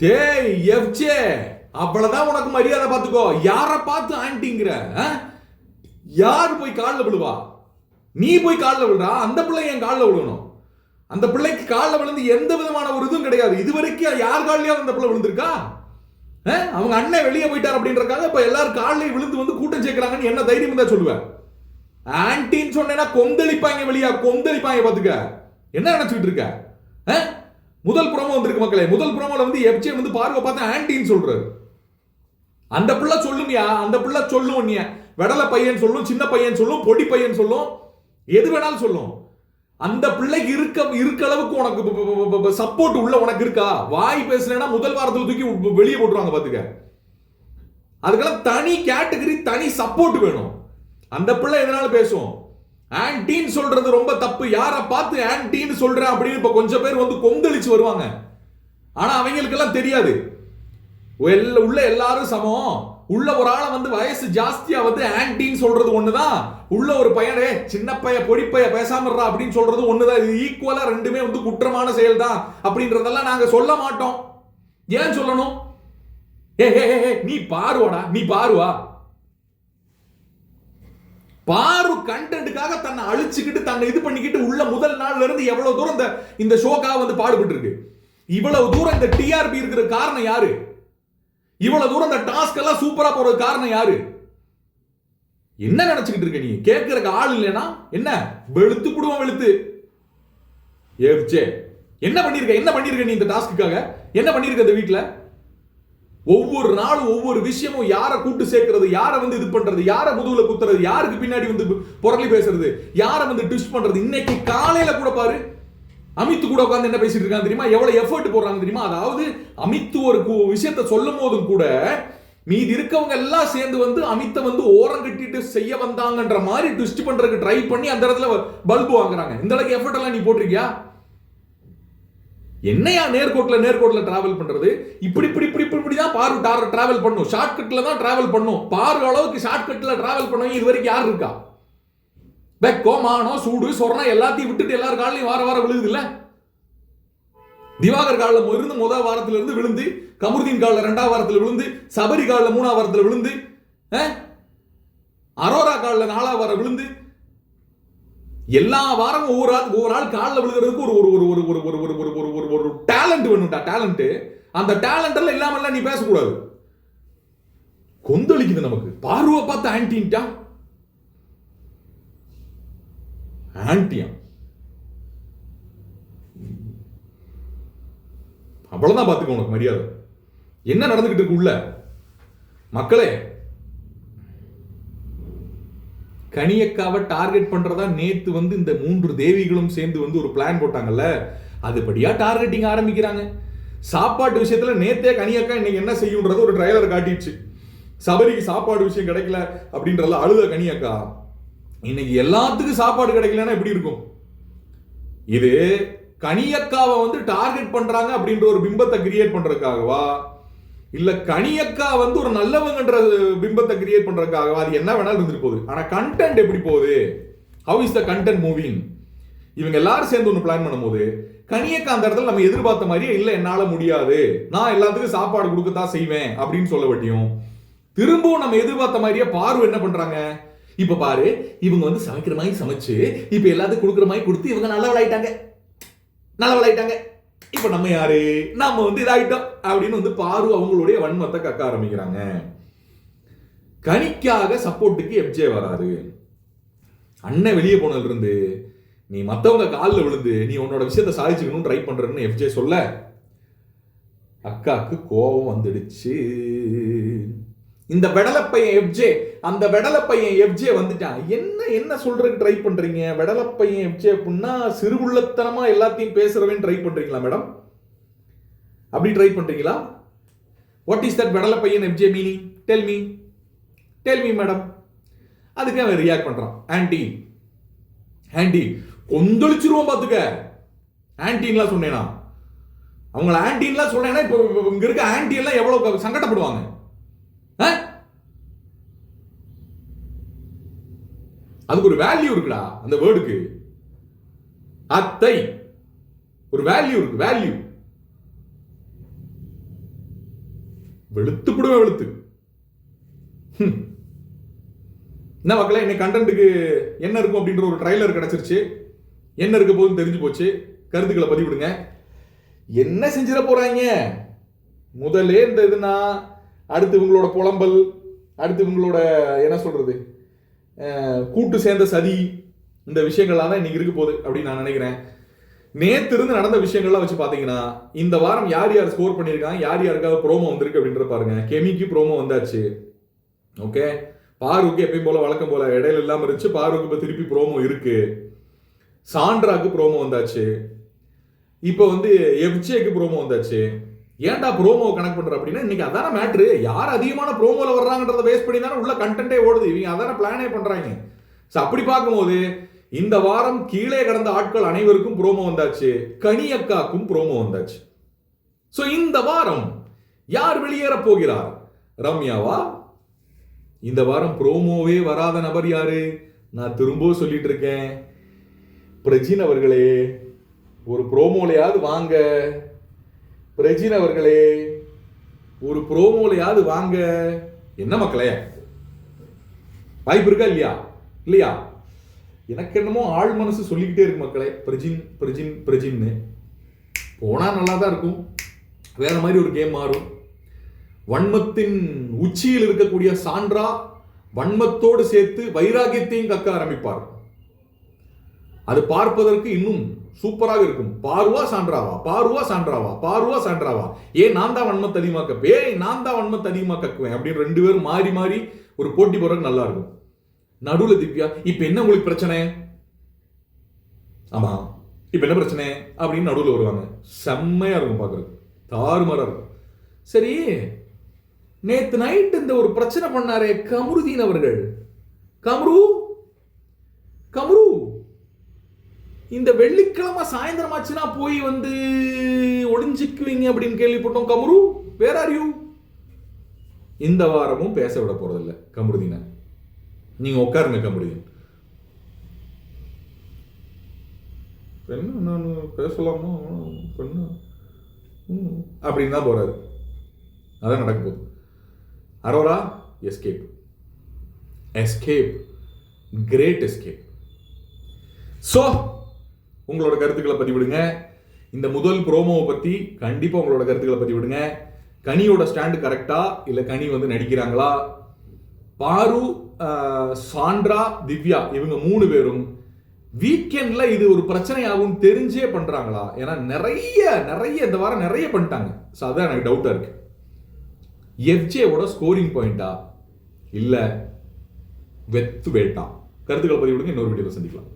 டேய் எஃப்ஜே அவ்வளவுதான் உனக்கு மரியாதை பார்த்துக்கோ. யார பார்த்து ஆண்டிங்கிற ஆ? யார் போய் காலில் விழுவா? நீ போய் காலில் விழுறா? அந்த பிள்ளை என் காலில் விழுகணும். அந்த பிள்ளைக்கு காலில் விழுந்து எந்த விதமான ஒரு இதுவும் கிடையாது. இது வரைக்கும் யார் காலிலேயாவது அந்த பிள்ளை விழுந்திருக்கா? ஆ? அவங்க அண்ணன் வெளியே போயிட்டார் அப்படின்றக்காக இப்போ எல்லாரும் காலில் விழுந்து வந்து கூட்டம் சேர்க்கிறாங்கன்னு என்ன தைரியம் தான் சொல்லுவேன் ஆன்டின்னு சொன்னேன்னா கொந்தளிப்பாங்க வெளியா? கொந்தளிப்பாங்க பார்த்துக்க. என்ன நினச்சிக்கிட்டு இருக்க? ஆ? முதல் ப்ரோமோ வந்திருக்கு மக்களே முதல் ப்ரோமோல வந்து எப்ஜே வந்து பார்வை பார்த்து ஆன்டின்னு சொல்றாரு. அந்த பிள்ளை சொல்லுங்கயா அந்த பிள்ளை சொல்லும் நீ வெடலை பையன் சொல்லும் சின்ன பையன் சொல்லும் பொடி பையன் சொல்லும் எது வேணாலும் சொல்லும். அந்த பிள்ளைக்கு இருக்க இருக்க அளவுக்கு உனக்கு சப்போர்ட் உள்ள உனக்கு இருக்கா? வாய் பேசுனா முதல் வாரத்தில் தூக்கி வெளியே போட்டுருவாங்க பாத்துக்க. அதுக்கெல்லாம் தனி கேட்டகரி தனி சப்போர்ட் வேணும். அந்த பிள்ளை எதனால பேசும்? ஆன்டின்னு சொல்றது ரொம்ப தப்பு. யாரை பார்த்து ஆன்டின்னு சொல்றேன் அப்படின்னு இப்ப கொஞ்சம் பேர் வந்து கொந்தளிச்சு வருவாங்க. ஆனா அவங்களுக்கெல்லாம் தெரியாது. உள்ள எல்லாரும் சமம். உள்ள ஒரு ஆளை வந்து வயசு ஜாஸ்தியா வந்து ஆன்டின்னு சொல்றது ஒண்ணுதான். உள்ள ஒரு பையனே சின்ன பைய பொடிப்பைய பைய பேசாம அப்படின்னு சொல்றது ஒண்ணுதான். இது ஈக்குவலா ரெண்டுமே வந்து குற்றமான செயல் தான் அப்படின்றதெல்லாம் நாங்க சொல்ல மாட்டோம். ஏன் சொல்லணும்? ஏ, ஏ, நீ பாருவாடா நீ பாருவா. பாரு கண்டென்ட்டுக்காக தன்னை அழிச்சுக்கிட்டு தன்னை இது பண்ணிக்கிட்டு உள்ள முதல் நாள்ல இருந்து எவ்வளவு தூரம் இந்த இந்த ஷோக்காக வந்து பாடுபட்டு இருக்கு இவ்வளவு தூரம் இந்த டிஆர்பி இருக்கிற காரணம் யாரு? இவ்வளவு தூரம் இந்த டாஸ்க் எல்லாம் சூப்பரா போறது காரணம் யாரு? என்ன நினைச்சுக்கிட்டு இருக்க நீ? கேட்கறக்கு ஆள் இல்லைனா என்ன? வெளுத்து குடும்பம் வெளுத்து. ஏப்ஜே என்ன பண்ணிருக்க? என்ன பண்ணிருக்க நீ இந்த டாஸ்க்குக்காக என்ன பண்ணிருக்க இந்த வீட்டில் ஒவ்வொரு நாளும் ஒவ்வொரு விஷயமும் யாரை கூட்டு சேர்க்கறது யாரை வந்து இது பண்றது யாரை முதுகுல குத்துறது யாருக்கு பின்னாடி வந்து புரளி பேசுறது யாரை வந்து ட்விஸ்ட் பண்றது. இன்னைக்கு காலையில கூட பாரு அமித் கூட உட்காந்து என்ன பேசிட்டு இருக்காங்க தெரியுமா? எவ்வளவு எஃபர்ட் போடுறாங்க தெரியுமா? அதாவது அமித் ஒரு விஷயத்த சொல்லும் போதும் கூட மீதி இருக்கவங்க எல்லாம் சேர்ந்து வந்து அமித்தை வந்து ஓரம் கட்டிட்டு செய்ய வந்தாங்கன்ற மாதிரி ட்விஸ்ட் பண்றதுக்கு ட்ரை பண்ணி அந்த இடத்துல பல்பு வாங்குறாங்க. இந்த அளவுக்கு எஃபர்ட் எல்லாம் நீ போட்டிருக்கியா? என்னையா நேர்கோட்டில் நேர்கோட்டில் டிராவல் பண்ணுறது இப்படி இப்படி இப்படி இப்படி இப்படி தான் பாரு டார் டிராவல் பண்ணும். ஷார்ட் தான் டிராவல் பண்ணும். பாரு அளவுக்கு ஷார்ட்கட்டில் டிராவல் பண்ணவங்க இது வரைக்கும் யார் இருக்கா? வெக்கோ மானம் சூடு சொரணம் எல்லாத்தையும் விட்டுட்டு எல்லார் காலையும் வார வாரம் விழுகுது இல்லை? திவாகர் காலில் இருந்து முதல் வாரத்துல இருந்து விழுந்து கமுர்தீன் காலில் ரெண்டாம் வாரத்தில் விழுந்து சபரி காலில் மூணாம் வாரத்தில் விழுந்து அரோரா காலில் நாலாம் வாரம் விழுந்து எல்லா வாரமும் ஒவ்வொரு ஆள் ஒவ்வொரு ஆள் காலில் விழுகிறதுக்கு ஒரு ஒரு ஒரு ஒரு ஒரு ஒரு ஒரு ஒரு ஒரு ஒரு ஒரு டேலண்ட் வேணும்டா டேலண்ட் அந்த டேலண்ட் எல்லாம் இல்லாமல்லாம் நீ பேசக்கூடாது கொந்தளிக்குது நமக்கு பார்வை பார்த்து ஆன்டின்ட்டா ஆன்டியா அவ்வளோதான் பார்த்துக்கோ உனக்கு மரியாதை என்ன நடந்துக்கிட்டு இருக்கு உள்ள மக்களே கனியக்காவை டார்கெட் பண்றதா நேத்து வந்து இந்த மூன்று தேவிகளும் சேர்ந்து வந்து ஒரு பிளான் போட்டாங்கல்ல அதுபடியா டார்கெட்டிங் ஆரம்பிக்கிறாங்க. சாப்பாட்டு விஷயத்துல நேத்தே கனியக்கா இன்னைக்கு என்ன செய்யுன்றது ஒரு ட்ரைலர் காட்டிடுச்சு. சபரிக்கு சாப்பாடு விஷயம் கிடைக்கல அப்படின்றதுல அழுத கனியக்கா இன்னைக்கு எல்லாத்துக்கும் சாப்பாடு கிடைக்கலன்னா எப்படி இருக்கும்? இது கனியக்காவை வந்து டார்கெட் பண்றாங்க அப்படின்ற ஒரு பிம்பத்தை கிரியேட் பண்றதுக்காகவா? இல்ல கனியக்கா வந்து ஒரு நல்லவங்கன்ற பிம்பத்தை கிரியேட் பண்றதுக்காகவா? அது என்ன வேணாலும் இருந்துட்டு போகுது. ஆனா கண்டென்ட் எப்படி போகுது? How is the content moving இவங்க எல்லாரும் சேர்ந்து ஒன்று பிளான் பண்ணும்போது கனியக்கா அந்த இடத்துல நம்ம எதிர்பார்த்த மாதிரியே இல்லை என்னால் முடியாது. நான் எல்லாத்துக்கும் சாப்பாடு கொடுக்கத்தான் செய்வேன் அப்படின்னு சொல்ல வட்டியும் திரும்பவும் நம்ம எதிர்பார்த்த மாதிரியே பார்வை என்ன பண்றாங்க? இப்ப பாரு இவங்க வந்து சமைக்கிற மாதிரி சமைச்சு இப்ப எல்லாத்துக்கும் கொடுக்குற மாதிரி கொடுத்து இவங்க நல்லவளாயிட்டாங்க. நல்லவளாயிட்டாங்க. இப்போ நம்ம யாரு? நம்ம வந்து இதாயிட்டோம். அப்படின்னு வந்து பாரு அவங்களுடைய வன்மத்தை கக்க ஆரம்பிக்கிறாங்க. கனிக்காக சப்போர்ட்டுக்கு எப்ஜே வராரு. அண்ணன் வெளியே போனதுல இருந்து நீ மற்றவங்க காலில் விழுந்து நீ உன்னோட விஷயத்த சாதிச்சுக்கணும்னு ட்ரை பண்றேன்னு எஃப்ஜே சொல்ல. அக்காவுக்கு கோபம் வந்துடுச்சு. இந்த வெடலப்பையன் எஃப்ஜே அந்த வெடலப்பையன் எஃப்ஜே வந்துட்டான். என்ன என்ன சொல்றதுக்கு ட்ரை பண்றீங்க? வெடலப்பையன் எஃப்ஜே அப்படின்னா சிறுகுள்ளத்தனமா எல்லாத்தையும் பேசுறவன் ட்ரை பண்றீங்களா மேடம் அப்படி ட்ரை பண்றீங்களா? What is that வெடலப்பையன் FJ meaning tell me tell me madam அதுக்கு அவன் ரியாக்ட் பண்றான். ஆன்டி ஆன்டி கொந்தளிச்சிருவோம் பாத்துக்க. ஆன்டின்லாம் சொன்னேனா? அவங்கள ஆன்டின்லாம் சொன்னேன்னா இப்போ இங்கே இங்க இருக்க ஆன்டி எல்லாம் எவ்வளவு சங்கடப்படுவாங்க? அதுக்கு ஒரு வேல்யூ இருக்குடா அந்த வேர்டுக்கு அத்தை. ஒரு வேல்யூ இருக்கு வேல்யூ வெளுத்து. விடுவேன் வெளுத்து என்ன மக்களே இன்னைக்கு கண்டென்ட்டுக்கு என்ன இருக்கும் அப்படின்ற ஒரு ட்ரைலர் கிடைச்சிருச்சு. என்ன இருக்க போகுதுன்னு தெரிஞ்சு போச்சு. கருத்துக்களை பதிவிடுங்க. என்ன செஞ்சிட போறாங்க? முதல்ல இந்த இதுனா அடுத்து இவங்களோட புலம்பல் அடுத்து இவங்களோட என்ன சொல்றது? கூட்டு சேர்ந்த சதி இந்த விஷயங்கள்லாம் தான் இன்னைக்கு இருக்க போகுது அப்படின்னு நான் நினைக்கிறேன். நேத்து இருந்து நடந்த விஷயங்கள்லாம் வச்சு பாத்தீங்கன்னா இந்த வாரம் யார் யார் ஸ்கோர் பண்ணியிருக்காங்க யார் யாருக்காவது ப்ரோமோ வந்திருக்கு அப்படின்றத பாருங்க. கெமிக்கு ப்ரோமோ வந்தாச்சு. ஓகே? பாருக்கு எப்பயும் போல வழக்கம் போல இடையில இல்லாம இருந்துச்சு. பாருக்கு இப்போ திருப்பி ப்ரோமோ இருக்கு. சாண்ட்ராக்கு ப்ரோமோ வந்தாச்சு. இப்போ வந்து எஃப்ஜேக்கு ப்ரோமோ வந்தாச்சு. ஏன்டா ப்ரோமோ கனெக்ட் பண்ற அப்படின்னா இன்னைக்கு அதான மேட்ரு யார் அதிகமான ப்ரோமோல வர்றாங்கன்றத பேஸ் பண்ணி தானே உள்ள கண்டென்ட்டே ஓடுது. இவங்க அதான பிளானே பண்றாங்க. ஸோ அப்படி பார்க்கும்போது இந்த வாரம் கீழே கடந்த ஆட்கள் அனைவருக்கும் ப்ரோமோ வந்தாச்சு. கனி அக்காக்கும் ப்ரோமோ வந்தாச்சு. ஸோ இந்த வாரம் யார் வெளியேற போகிறார்? ரம்யாவா? இந்த வாரம் ப்ரோமோவே வராத நபர் யாரு? நான் திரும்பவும் சொல்லிட்டு இருக்கேன். பிரஜின் அவர்களே ஒரு ப்ரோமோலையாவது வாங்க. பிரஜின் அவர்களே ஒரு ப்ரோமோலையாவது வாங்க. என்ன மக்களே? வாய்ப்பு இருக்கா இல்லையா? இல்லையா? எனக்கு என்னமோ ஆள் மனசு சொல்லிக்கிட்டே இருக்கு மக்களே. பிரஜின் பிரஜின் பிரஜின்னு. போனால் நல்லா தான் இருக்கும். வேற மாதிரி ஒரு கேம் மாறும். வன்மத்தின் உச்சியில் இருக்கக்கூடிய சான்றா வன்மத்தோடு சேர்த்து வைராகியத்தையும் கக்க ஆரம்பிப்பார். அது பார்ப்பதற்கு இன்னும் சூப்பராக இருக்கும். பார்வா சான்றாவா? பார்வா சான்றாவா? பார்வா சான்றாவா? ஏ நான் தான் வன்மத்தை அதிகமா கப்பேன் நான் தான் வன்மத்தை அதிகமா கக்குவேன் அப்படின்னு ரெண்டு பேரும் மாறி மாறி ஒரு போட்டி போடுறதுக்கு நல்லா இருக்கும். நடுவில் திவ்யா இப்போ என்ன உங்களுக்கு பிரச்சனை? ஆமாம் இப்போ என்ன பிரச்சனை? அப்படின்னு நடுவில் வருவாங்க. செம்மையாக இருக்கும் பார்க்குறது தாறுமாறாக இருக்கும். சரி நேற்று நைட் இந்த ஒரு பிரச்சனை பண்ணாரே கமருதீன் அவர்கள். கமரு இந்த வெள்ளிக்கிழமை சாயந்தரம் ஆச்சுன்னா போய் வந்து ஒளிஞ்சிக்குவீங்க அப்படின்னு கேள்விப்பட்டோம். கமரு வேற ஆர் யூ இந்த வாரமும் பேச விட போறதில்ல கமருதீனை நீங்க உட்காருங்க கமருதீன் என்ன நான் பேசலாமா? பெண்ணு. அப்படின்னு தான் போறாரு. அதான் நடக்க போகுது. Aurora escape escape great escape so உங்களோட கருத்துக்களை பதிவிடுங்க. இந்த முதல் ப்ரோமோவை பற்றி கண்டிப்பாக உங்களோட கருத்துக்களை பதிவிடுங்க. கனியோட ஸ்டாண்டு கரெக்டா இல்லை கனி வந்து நடிக்கிறாங்களா? பாரு சாண்ட்ரா திவ்யா இவங்க மூணு பேரும் வீக்கெண்ட்ல இது ஒரு பிரச்சனையாகும் தெரிஞ்சே பண்றாங்களா? ஏன்னா நிறைய நிறைய இந்த வாரம் நிறைய பண்ணிட்டாங்க. ஸோ அதான் எனக்கு டவுட்டா இருக்கு. எஃப்ஜேவோட ஸ்கோரிங் பாயிண்டா இல்லை வெத்து வேட்டா. கருத்துக்களை பதிவிடுங்க. இன்னொரு வீடியோவில் சந்திக்கலாம்.